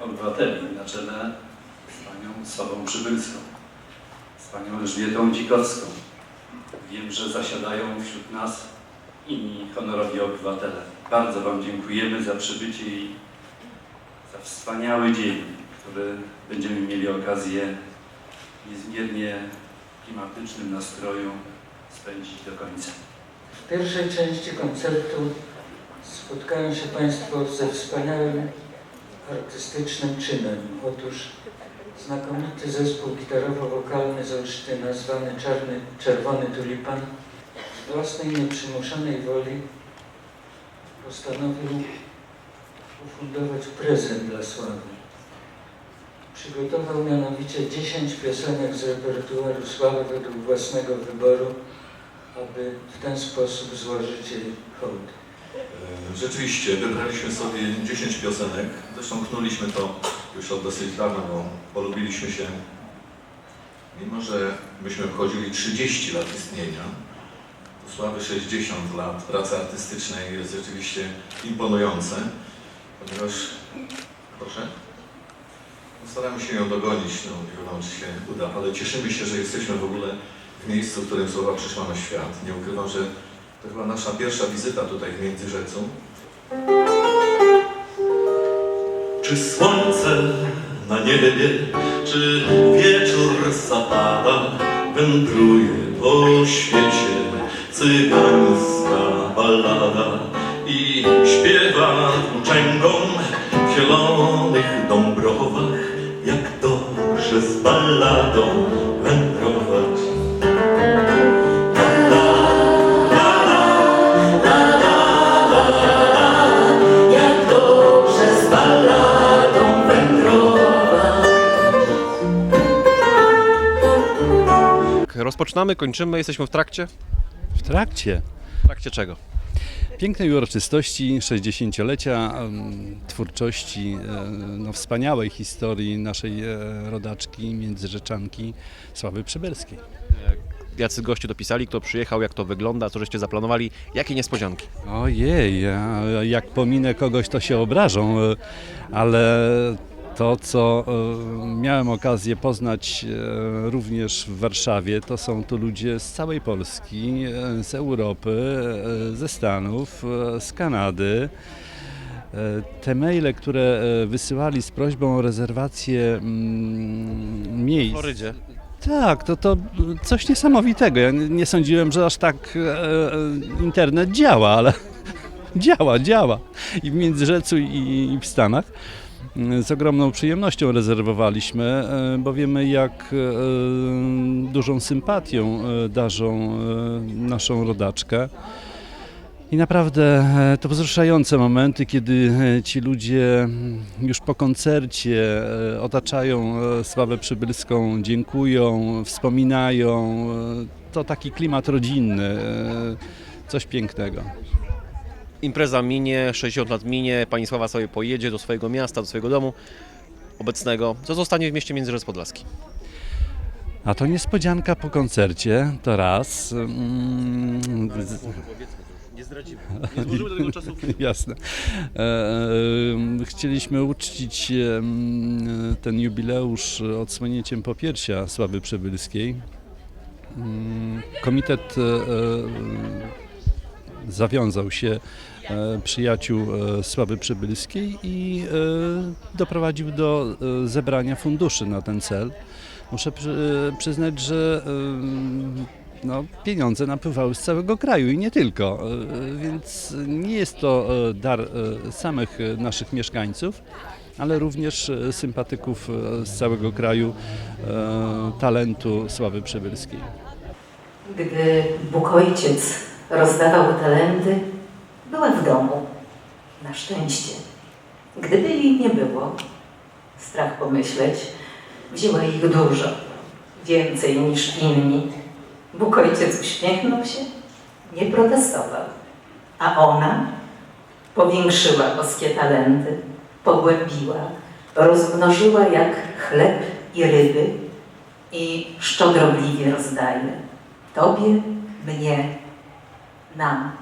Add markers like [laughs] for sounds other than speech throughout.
obywateli na czele z panią Sławą Przybylską, z panią Elżbietą Dzikowską. Wiem, że zasiadają wśród nas inni honorowi obywatele. Bardzo Wam dziękujemy za przybycie i za wspaniały dzień, który będziemy mieli okazję w niezmiernie klimatycznym nastroju spędzić do końca. W pierwszej części koncertu spotkają się Państwo ze wspaniałym artystycznym czynem. Otóż znakomity zespół gitarowo-wokalny z Olsztyna, zwany Czarny, Czerwony Tulipan, z własnej nieprzymuszonej woli postanowił ufundować prezent dla Sławy. Przygotował mianowicie 10 piosenek z repertuaru Sławy według własnego wyboru, aby w ten sposób złożyć jej hołd. E, Rzeczywiście, wybraliśmy sobie 10 piosenek. Zresztą knuliśmy to już od dosyć dawna, bo polubiliśmy się. Mimo, że myśmy obchodzili 30 lat istnienia, to słaby 60 lat pracy artystycznej jest rzeczywiście imponujące, ponieważ, proszę, no staramy się ją dogonić, no nie wiadomo czy się uda, ale cieszymy się, że jesteśmy w ogóle w miejscu, w którym słowa przyszła na świat. Nie ukrywam, że to chyba nasza pierwsza wizyta tutaj w Międzyrzecu. Czy słońce na niebie, czy wieczór zapada, wędruje po świecie cygańska ballada i śpiewa włóczęgą w zielonych dąbrowach, jak dobrze z balladą Rozpoczynamy, kończymy, jesteśmy w trakcie. W trakcie W trakcie czego? pięknej uroczystości 60-lecia em, twórczości, e, no, wspaniałej historii naszej e, rodaczki, międzyrzeczanki Sławy Przybylskiej. Jacy goście dopisali, kto przyjechał, jak to wygląda, co żeście zaplanowali, jakie niespodzianki? Ojej, jak pominę kogoś, to się obrażą, e, ale to, co e, miałem okazję poznać e, również w Warszawie, to są tu ludzie z całej Polski, e, z Europy, ze Stanów, z Kanady. Te maile, które wysyłali z prośbą o rezerwację mm, miejsc. Florydzie. Tak, to, to coś niesamowitego. Ja nie sądziłem, że aż tak internet działa, ale [laughs] działa, działa. I w Międzyrzecu, i w Stanach. Z ogromną przyjemnością rezerwowaliśmy, e, bo wiemy, jak e, dużą sympatią e, darzą naszą rodaczkę. I naprawdę to wzruszające momenty, kiedy ci ludzie mm, już po koncercie otaczają Sławę Przybylską, dziękują, wspominają. To taki klimat rodzinny, coś pięknego. Impreza minie, 60 lat minie, pani Sława sobie pojedzie do swojego miasta, do swojego domu obecnego. Co zostanie w mieście Międzyrzec Podlaski? A to niespodzianka po koncercie, to raz. Mm, z- Nie zdradzimy. Nie złożymy do tego czasu. [laughs] Jasne. E, e, chcieliśmy uczcić em, ten jubileusz odsłonięciem popiersia Sławy Przybylskiej. Mm, Komitet e, e, zawiązał się przyjaciół e, Sławy Przybylskiej i e, doprowadził do e, zebrania funduszy na ten cel. Muszę przy, przyznać, że no, pieniądze napływały z całego kraju i nie tylko, e, więc nie jest to e, dar e, samych e, naszych mieszkańców, ale również e, sympatyków e, z całego kraju e, talentu Sławy Przybylskiej. Gdy Bóg Ojciec rozdawał talenty, była w domu. Na szczęście. Gdyby jej nie było, strach pomyśleć, wzięła ich dużo, więcej niż inni. Bóg Ojciec uśmiechnął się, nie protestował, a ona powiększyła boskie talenty, pogłębiła, rozmnożyła jak chleb i ryby i szczodrobliwie rozdaje. Tobie, mnie, nam.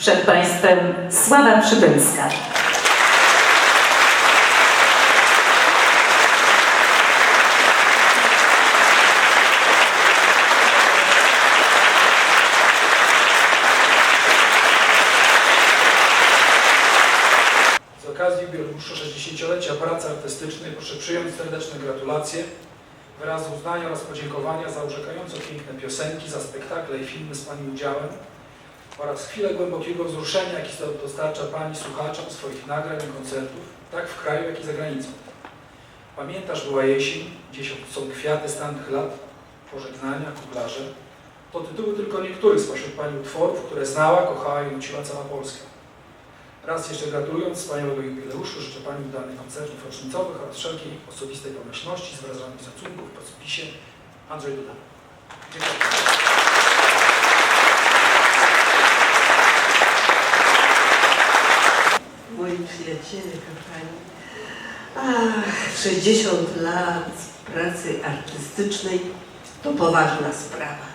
Przed Państwem Sława Przybylska. Z okazji jubileuszu 60-lecia pracy artystycznej proszę przyjąć serdeczne gratulacje, wyrazy uznania oraz podziękowania za urzekająco piękne piosenki, za spektakle i filmy z Pani udziałem oraz chwilę głębokiego wzruszenia, jaki dostarcza Pani słuchaczom swoich nagrań i koncertów, tak w kraju, jak i za granicą. Pamiętasz, była jesień, gdzieś są kwiaty stanych lat, pożegnania, kublarze. To tytuły tylko niektórych spośród Pani utworów, które znała, kochała i nuciła cała Polska. Raz jeszcze gratulując wspaniałego jubileuszu, życzę Pani udanych koncertów rocznicowych oraz wszelkiej osobistej pomyślności z wyrazami szacunku w podpisie Andrzej Duda. Dziękuję. Moi przyjaciele, kochani. Ach, 60 lat pracy artystycznej to poważna sprawa.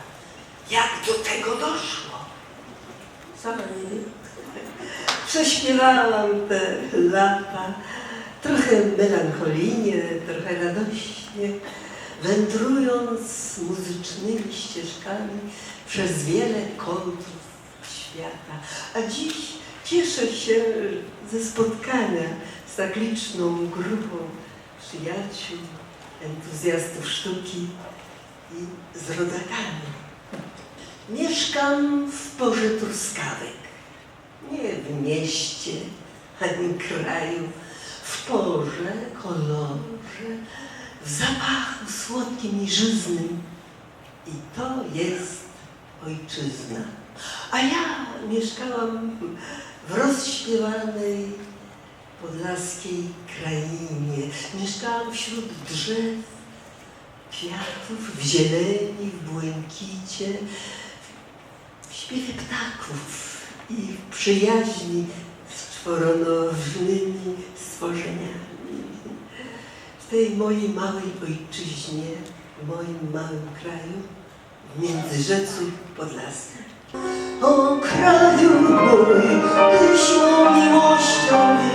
Jak do tego doszło? Sama nie wiem. Prześpiewałam te lata trochę melancholijnie, trochę radośnie, wędrując muzycznymi ścieżkami przez wiele kątów świata. A dziś cieszę się ze spotkania z tak liczną grupą przyjaciół, entuzjastów sztuki i z rodakami. Mieszkam w porze truskawek. Nie w mieście, ani kraju, w porze, kolorze, w zapachu słodkim i żyznym. I to jest ojczyzna. A ja mieszkałam w rozśpiewanej podlaskiej krainie. Mieszkałam wśród drzew, kwiatów, w zieleni, w błękicie, w śpiewie ptaków i w przyjaźni z czworonożnymi stworzeniami. W tej mojej małej ojczyźnie, w moim małym kraju, w Międzyrzecu Podlaskim. Oh, cry you boy, please show me what's down here.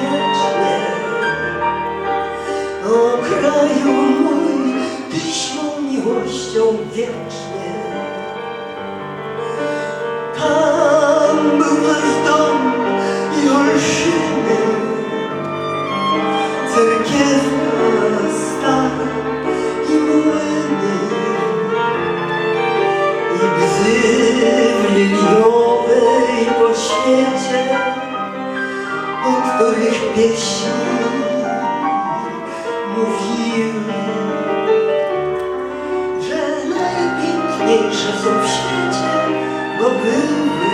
W liliowej po świecie, o których pieśni mówiły, że najpiękniejsze są w świecie, bo były,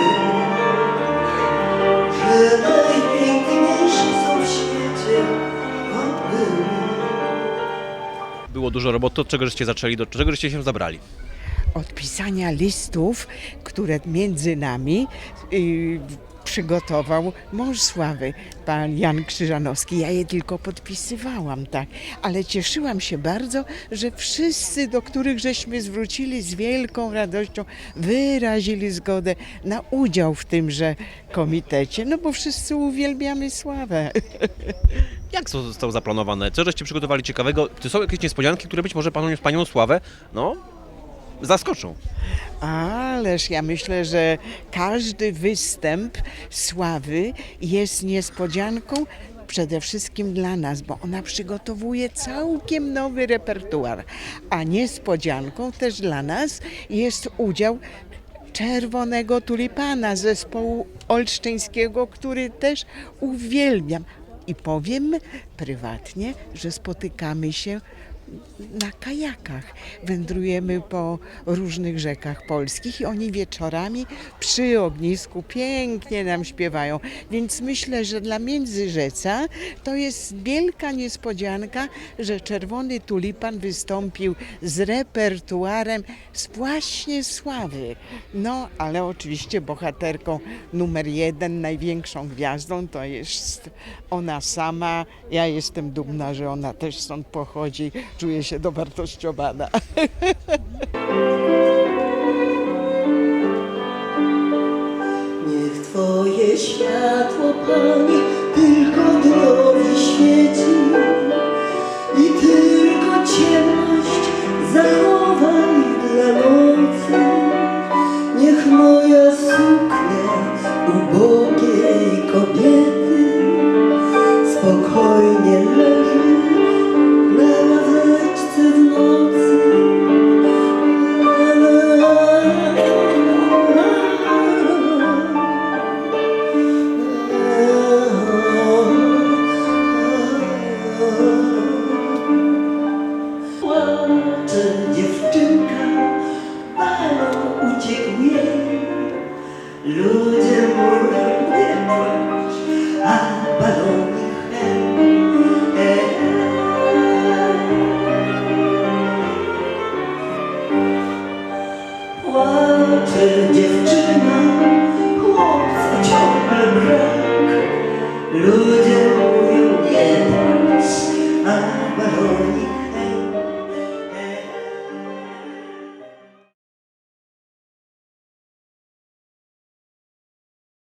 że najpiękniejsze są w świecie, bo były. Było dużo roboty, od czego żeście zaczęli, do czego żeście się zabrali? Od pisania listów, które między nami y, przygotował mąż Sławy, pan Jan Krzyżanowski. Ja je tylko podpisywałam, tak, ale cieszyłam się bardzo, że wszyscy, do których żeśmy zwrócili z wielką radością, wyrazili zgodę na udział w tymże komitecie, no bo wszyscy uwielbiamy Sławę. [laughs] Jak zostało zaplanowane? Co żeście przygotowali ciekawego? Czy są jakieś niespodzianki, które być może panią, panią Sławę, no, zaskoczą? Ależ ja myślę, że każdy występ Sławy jest niespodzianką przede wszystkim dla nas, bo ona przygotowuje całkiem nowy repertuar, a niespodzianką też dla nas jest udział Czerwonego Tulipana zespołu olsztyńskiego, który też uwielbiam. I powiem prywatnie, że spotykamy się na kajakach. Wędrujemy po różnych rzekach polskich i oni wieczorami przy ognisku pięknie nam śpiewają. Więc myślę, że dla Międzyrzeca to jest wielka niespodzianka, że Czerwony Tulipan wystąpił z repertuarem z właśnie Sławy. No, ale oczywiście bohaterką numer jeden, największą gwiazdą to jest ona sama. Ja jestem dumna, że ona też stąd pochodzi. Czuję się dowartościowana. Niech Twoje światło Pani